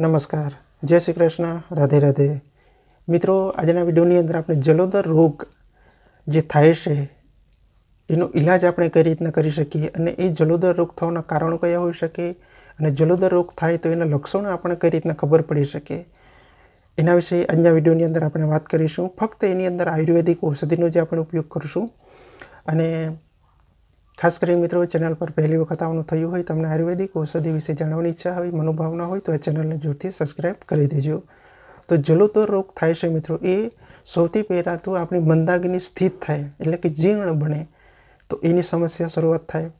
નમસ્કાર. જય શ્રી કૃષ્ણ. રાધે રાધે. મિત્રો, આજના વિડીયોની અંદર આપણે જલોદર રોગ જે થાય છે, એનો ઈલાજ આપણે કઈ રીતના કરી શકીએ અને એ જલોદર રોગ થવાના કારણો કયા હોઈ શકે અને જલોદર રોગ થાય તો એના લક્ષણો આપણે કઈ રીતના ખબર પડી શકે, એના વિશે આજના વિડીયોની અંદર આપણે વાત કરીશું. ફક્ત એની અંદર આયુર્વેદિક ઔષધિનો જે આપણે ઉપયોગ કરીશું અને ખાસ કરી મિત્રો, ચેનલ પર પહેલી વખત આવવાનું થયું હોય તમને આયુર્વેદિક ઔષધિ વિશે જાણવાની ઈચ્છા હોય, મનોભાવના હોય, તો આ ચેનલને જોરથી સબસ્ક્રાઈબ કરી દેજો. તો જલોતર રોગ થાય છે મિત્રો, એ સૌથી પહેલાં તો આપણી મંદાગીની સ્થિત થાય, એટલે કે જીર્ણ બને, તો એની સમસ્યા શરૂઆત થાય.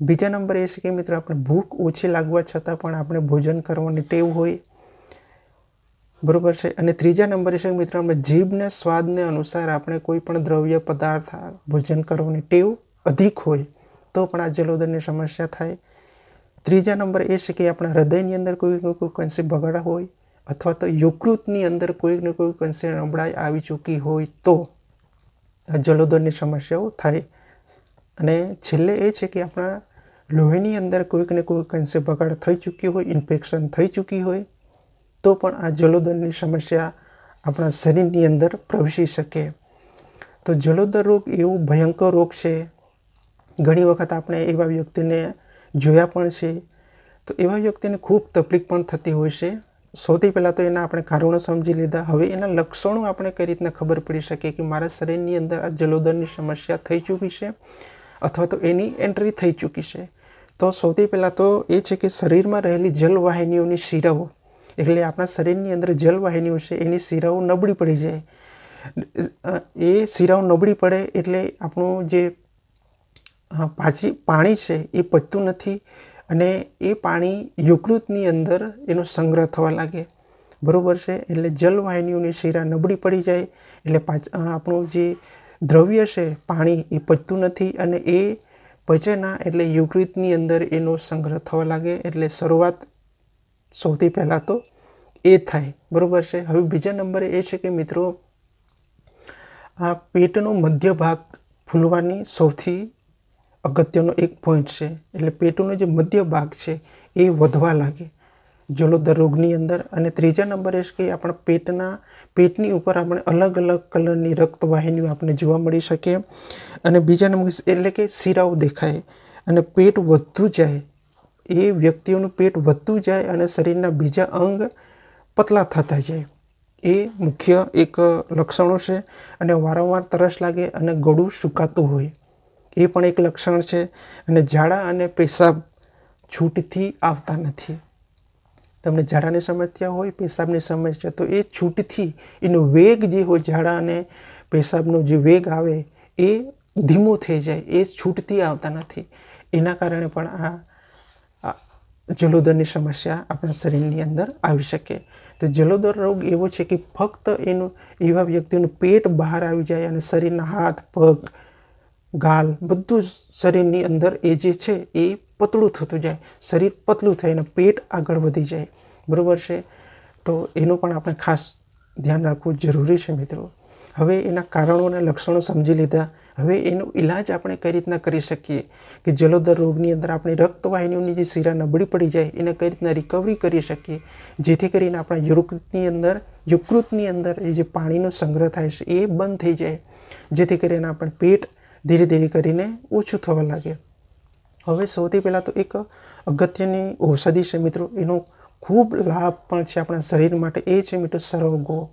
બીજા નંબર એ છે કે મિત્રો, આપણે ભૂખ ઓછી લાગવા છતાં પણ આપણે ભોજન કરવાની ટેવ હોય. બરોબર છે? અને ત્રીજા નંબરે છે મિત્રો, આપણે જીભને સ્વાદને અનુસાર આપણે કોઈ પણ દ્રવ્ય પદાર્થ ભોજન કરવાની ટેવ અધિક હોય. તો પણ આ જલોદરની સમસ્યા થાય. ત્રીજા નંબર એ છે કે આપણા હૃદયની અંદર કોઈ કોઈ અંશે બગાડા હોય અથવા તો યકૃતની અંદર કોઈક ને કોઈક અંશે નબળાઈ આવી ચૂકી હોય તો જલોદરની સમસ્યાઓ થાય. અને છેલ્લે એ છે કે આપણા લોહીની અંદર કોઈક ને કોઈક અંશે બગાડ થઈ ચૂકી હોય ઇન્ફેક્શન થઈ ચૂકી હોય, તો પણ આ જલોદરની સમસ્યા આપણા શરીરની અંદર પ્રવેશી શકે. તો જલોદર રોગ એવો ભયંકર રોગ છે ઘણી વખત આપણે એવા વ્યક્તિને જોયા પણ છે. તો એવા વ્યક્તિને ખૂબ તકલીફ પણ થતી હોય છે. સૌથી પહેલાં તો એના આપણે કારણો સમજી લીધા. હવે એના લક્ષણો આપણે કઈ રીતના ખબર પડી શકે કે મારા શરીરની અંદર આ જલોદરની સમસ્યા થઈ ચૂકી છે અથવા તો એની એન્ટ્રી થઈ ચૂકી છે. તો સૌથી પહેલાં તો એ છે કે શરીરમાં રહેલી જલવાહિનીઓની શિરાઓ, એટલે આપણા શરીરની અંદર જલવાહિનીઓ છે, એની શિરાઓ નબળી પડી જાય. એ શિરાઓ નબળી પડે એટલે આપણું જે પાછી પાણી છે, એ પચતું નથી અને એ પાણી યકૃતની અંદર એનો સંગ્રહ થવા લાગે. બરાબર છે? એટલે જલવાહિનીઓની શિરા નબળી પડી જાય, એટલે પાછ આપણું જે દ્રવ્ય છે, પાણી એ પચતું નથી અને એ પચે ના એટલે યકૃતની અંદર એનો સંગ્રહ થવા લાગે. એટલે શરૂઆત સૌથી પહેલાં તો એ થાય. બરાબર છે? હવે બીજા નંબરે એ છે કે મિત્રો, આ પેટનો મધ્ય ભાગ ફૂલવાની સૌથી અગત્યનો એક પોઈન્ટ છે. એટલે પેટનો જે મધ્ય ભાગ છે, એ વધવા લાગે. જલોદર રોગની અંદર અને ત્રીજા નંબરે છે કે આપણા પેટના, પેટની ઉપર આપણે અલગ અલગ કલરની રક્તવાહિનીઓ આપણે જોવા મળી શકે. અને બીજા નંબર એટલે કે શિરાઓ દેખાય. અને પેટ વધતું જાય, એ વ્યક્તિઓનું પેટ વધતું જાય અને શરીરના બીજા અંગ પતલા થતા જાય. એ મુખ્ય એક લક્ષણો છે. અને વારંવાર તરસ લાગે અને ગળું સુકાતું હોય. એ પણ એક લક્ષણ છે અને ઝાડા અને પેશાબ છૂટથી આવતા નથી. તમને ઝાડાની સમસ્યા હોય, પેશાબની સમસ્યા, તો એ છૂટથી એનો વેગ જે હોય ઝાડા અને પેશાબનો જે વેગ આવે એ ધીમો થઈ જાય, એ છૂટથી આવતા નથી. એના કારણે પણ આ જલોદરની સમસ્યા આપણા શરીરની અંદર આવી શકે. તો જલોદર રોગ એવો છે કે ફક્ત એનું એવા વ્યક્તિનું પેટ બહાર આવી જાય અને શરીરના હાથ, પગ ગાલ બધું જ શરીરની અંદર એ જે છે એ પતળું થતું જાય. શરીર પતલું થઈને પેટ આગળ વધી જાય. બરાબર છે? તો એનું પણ આપણે ખાસ ધ્યાન રાખવું જરૂરી છે મિત્રો. હવે એના કારણો અને લક્ષણો સમજી લીધા. હવે એનો ઈલાજ આપણે કઈ રીતના કરી શકીએ? કે જલોદર રોગની અંદર આપણે રક્તવાહિનીઓની જે શિરા નબળી પડી જાય, એને કઈ રીતના રિકવરી કરી શકીએ? જેથી કરીને આપણા યકૃતની અંદર યકૃતની અંદર એ જે પાણીનો સંગ્રહ થાય છે એ બંધ થઈ જાય. જેથી કરીને આપણે પેટ ધીરે ધીરે કરીને ઓછું થવા લાગે. હવે સૌથી પહેલાં તો એક અગત્યની ઔષધિ છે મિત્રો. એનો ખૂબ લાભ પણ છે આપણા શરીર માટે. એ છે મિત્રો સરવગો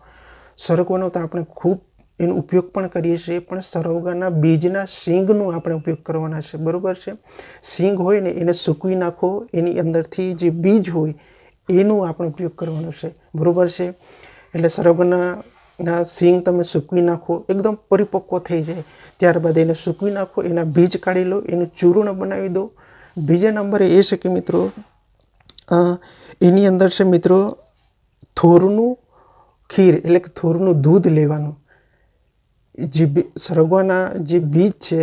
સરગવાનો તો આપણે ખૂબ એનો ઉપયોગ પણ કરીએ છીએ, પણ સરવગાના બીજના શીંગનો આપણે ઉપયોગ કરવાના છે. બરાબર છે? શીંગ હોય ને એને સૂકવી નાખો, એની અંદરથી જે બીજ હોય, એનો આપણે ઉપયોગ કરવાનો છે. બરાબર છે? એટલે સરગના ના સિંગ તમે સૂકવી નાખો, એકદમ પરિપક્વ થઈ જાય. ત્યારબાદ એને સૂકવી નાખો, એના બીજ કાઢી લો, એનું ચૂર્ણ બનાવી દો. બીજા નંબરે એ છે કે મિત્રો એની અંદર છે મિત્રો, થોરનું ખીર, એટલે કે થોરનું દૂધ લેવાનું. જે સરગવાના જે બીજ છે,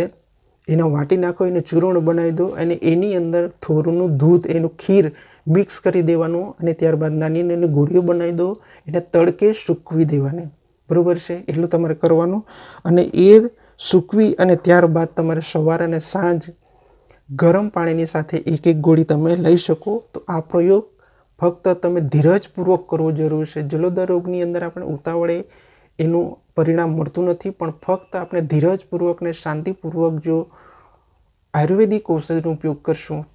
એને વાટી નાખો, એને ચૂર્ણ બનાવી દો, અને એની અંદર થોરનું દૂધ, એનું ખીર મિક્સ કરી દેવાનું, અને ત્યારબાદ નાની નાની ગોળીઓ બનાવી દો, એને તડકે સૂકવી દેવાની. બરાબર છે? એટલું તમારે કરવાનું. અને એ સૂકવી અને ત્યારબાદ તમારે સવાર અને સાંજ ગરમ પાણીની સાથે એક એક ગોળી તમે લઈ શકો. તો આ પ્રયોગ ફક્ત તમે ધીરજપૂર્વક કરવો જરૂર છે. જલોદર રોગની અંદર આપણે ઉતાવળે એનું પરિણામ મળતું નથી, પણ ફક્ત આપણે ધીરજપૂર્વક ને શાંતિપૂર્વક જો આયુર્વેદિક ઔષધનો ઉપયોગ કરશું,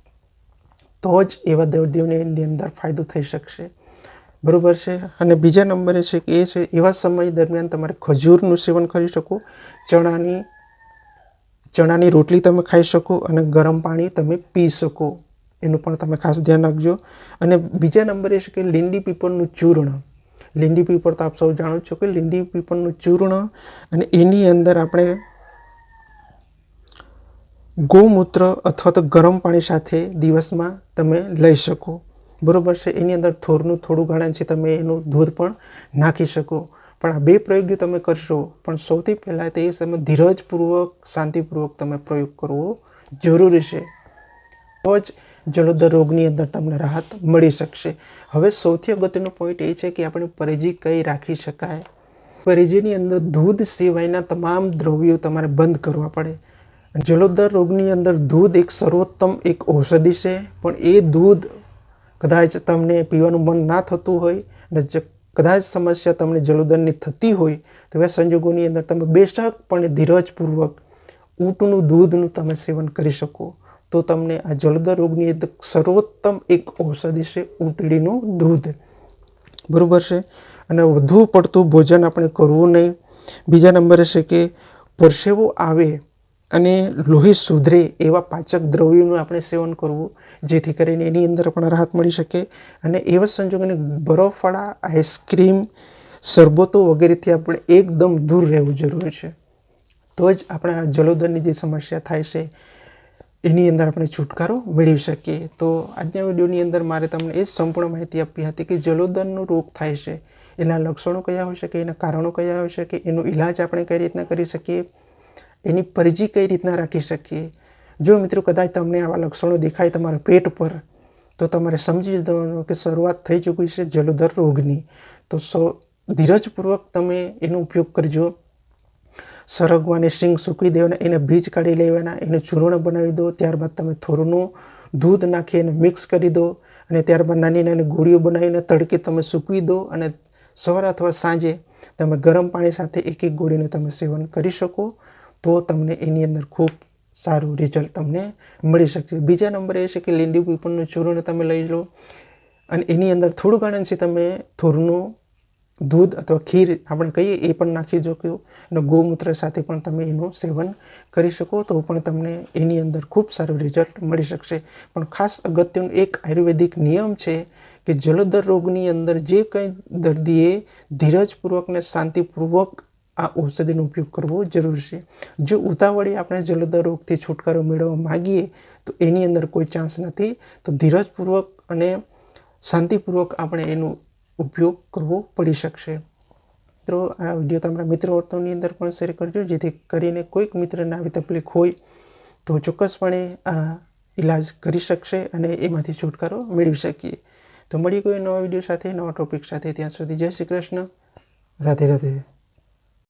તો જ એવા દર્દીઓને એની અંદર ફાયદો થઈ શકશે. બરાબર છે? અને બીજા નંબરે છે કે એ છે, એવા સમય દરમિયાન તમારે ખજૂરનું સેવન કરી શકો, ચણાની ચણાની રોટલી તમે ખાઈ શકો અને ગરમ પાણી તમે પી શકો. એનું પણ તમે ખાસ ધ્યાન રાખજો. અને બીજા નંબરે છે કે લીંડી પીપળનું ચૂર્ણ. લીંડી પીપળ તો આપ સૌ જાણો છો કે લીંડી પીપળનું ચૂર્ણ અને એની અંદર આપણે ગૌમૂત્ર અથવા તો ગરમ પાણી સાથે દિવસમાં તમે લઈ શકો. બરાબર છે? એની અંદર થોરનું થોડું ઘણા છે, તમે એનું દૂધ પણ નાખી શકો. પણ આ બે પ્રયોગ તમે કરશો, પણ સૌથી પહેલાં તે સમય ધીરજપૂર્વક, શાંતિપૂર્વક તમે પ્રયોગ કરવો જરૂરી છે. તો જ જલોદર રોગની અંદર તમને રાહત મળી શકશે. હવે સૌથી અગત્યનો પોઈન્ટ એ છે કે આપણે પરેજી કઈ રાખી શકાય. પરેજીની અંદર દૂધ સિવાયના તમામ દ્રવ્યો તમારે બંધ કરવા પડે. જલોદર રોગની અંદર દૂધ એક સર્વોત્તમ એક ઔષધિ છે, પણ એ દૂધ કદાચ તમને પીવાનું મન ના થતું હોય અને કદાચ સમસ્યા તમને જલોદરની થતી હોય, તો એવા સંજોગોની અંદર તમે બેશકપણે ધીરજપૂર્વક ઊંટનું, દૂધનું તમે સેવન કરી શકો. તો તમને આ જળદર રોગની સર્વોત્તમ એક ઔષધિ છે ઊંટડીનું દૂધ. બરાબર છે? અને વધુ પડતું ભોજન આપણે કરવું નહીં. બીજા નંબરે છે કે પરસેવો આવે અને લોહી સુધરે એવા પાચક દ્રવ્યોનું આપણે સેવન કરવું, જેથી કરીને એની અંદર પણ રાહત મળી શકે. અને એવા સંજોગોને બરફવાળા આઈસ્ક્રીમ, શરબતો વગેરેથી આપણે એકદમ દૂર રહેવું જરૂરી છે. તો જ આપણે જલોદરની જે સમસ્યા થાય છે, એની અંદર આપણે છુટકારો મેળવી શકીએ. તો આજના વિડીયોની અંદર મારે તમને એ સંપૂર્ણ માહિતી આપી હતી કે જલોદરનો રોગ થાય છે, એના લક્ષણો કયા હોઈ શકે, એના કારણો કયા હોઈ શકે, એનો ઇલાજ આપણે કઈ રીતના કરી શકીએ? એની પરજી કઈ રીતના રાખી શકીએ? જો મિત્રો કદાચ તમને આવા લક્ષણો દેખાય તમારા પેટ પર તો તમારે સમજી દેવાનું કે શરૂઆત થઈ ચૂકી છે જલોદર રોગની. તો સો, ધીરજપૂર્વક તમે એનો ઉપયોગ કરજો. સરગવાની સિંગ સૂકવી દેવાના, એને બીજ કાઢી લેવાના, એને ચૂર્ણ બનાવી દો. ત્યારબાદ તમે થોડુંનું દૂધ નાખી એને મિક્સ કરી દો અને ત્યારબાદ નાની નાની ગોળીઓ બનાવીને તડકે તમે સૂકવી દો અને સવાર અથવા સાંજે તમે ગરમ પાણી સાથે એક એક ગોળીનું તમે સેવન કરી શકો. તો તમને એની અંદર ખૂબ સારું રિઝલ્ટ તમને મળી શકશે. બીજા નંબરે એ છે કે લીંડી પીપળનું ચૂર્ણ તમે લઈ લો અને એની અંદર થોડું છે તમે થોરનું દૂધ અથવા ખીર આપણે કહીએ એ પણ નાખી શકો અને ગૌમૂત્ર સાથે પણ તમે એનું સેવન કરી શકો તો પણ તમને એની અંદર ખૂબ સારું રિઝલ્ટ મળી શકશે. પણ ખાસ અગત્યનું એક આયુર્વેદિક નિયમ છે કે જલોદર રોગની અંદર જે કંઈ દર્દીએ ધીરજપૂર્વક ને શાંતિપૂર્વક આ ઔષધિનો ઉપયોગ કરવો જરૂર છે. જો ઉતાવળી આપણે જલોદર રોગથી છુટકારો મેળવવા માગીએ તો એની અંદર કોઈ ચાન્સ નથી, તો ધીરજપૂર્વક અને શાંતિપૂર્વક આપણે એનો ઉપયોગ કરવો પડી શકશે. મિત્રો, આ વીડિયો તમારા મિત્ર વર્તુળની અંદર પણ શેર કરજો, જેથી કરીને કોઈક મિત્રને આવી તકલીફ હોય તો ચોક્કસપણે આ ઇલાજ કરી શકશે અને એમાંથી છુટકારો મેળવી શકીએ. તો મળી કોઈ નવા વીડિયો સાથે, નવા ટોપિક સાથે. ત્યાં સુધી જય શ્રી કૃષ્ણ. રાધે રાધે.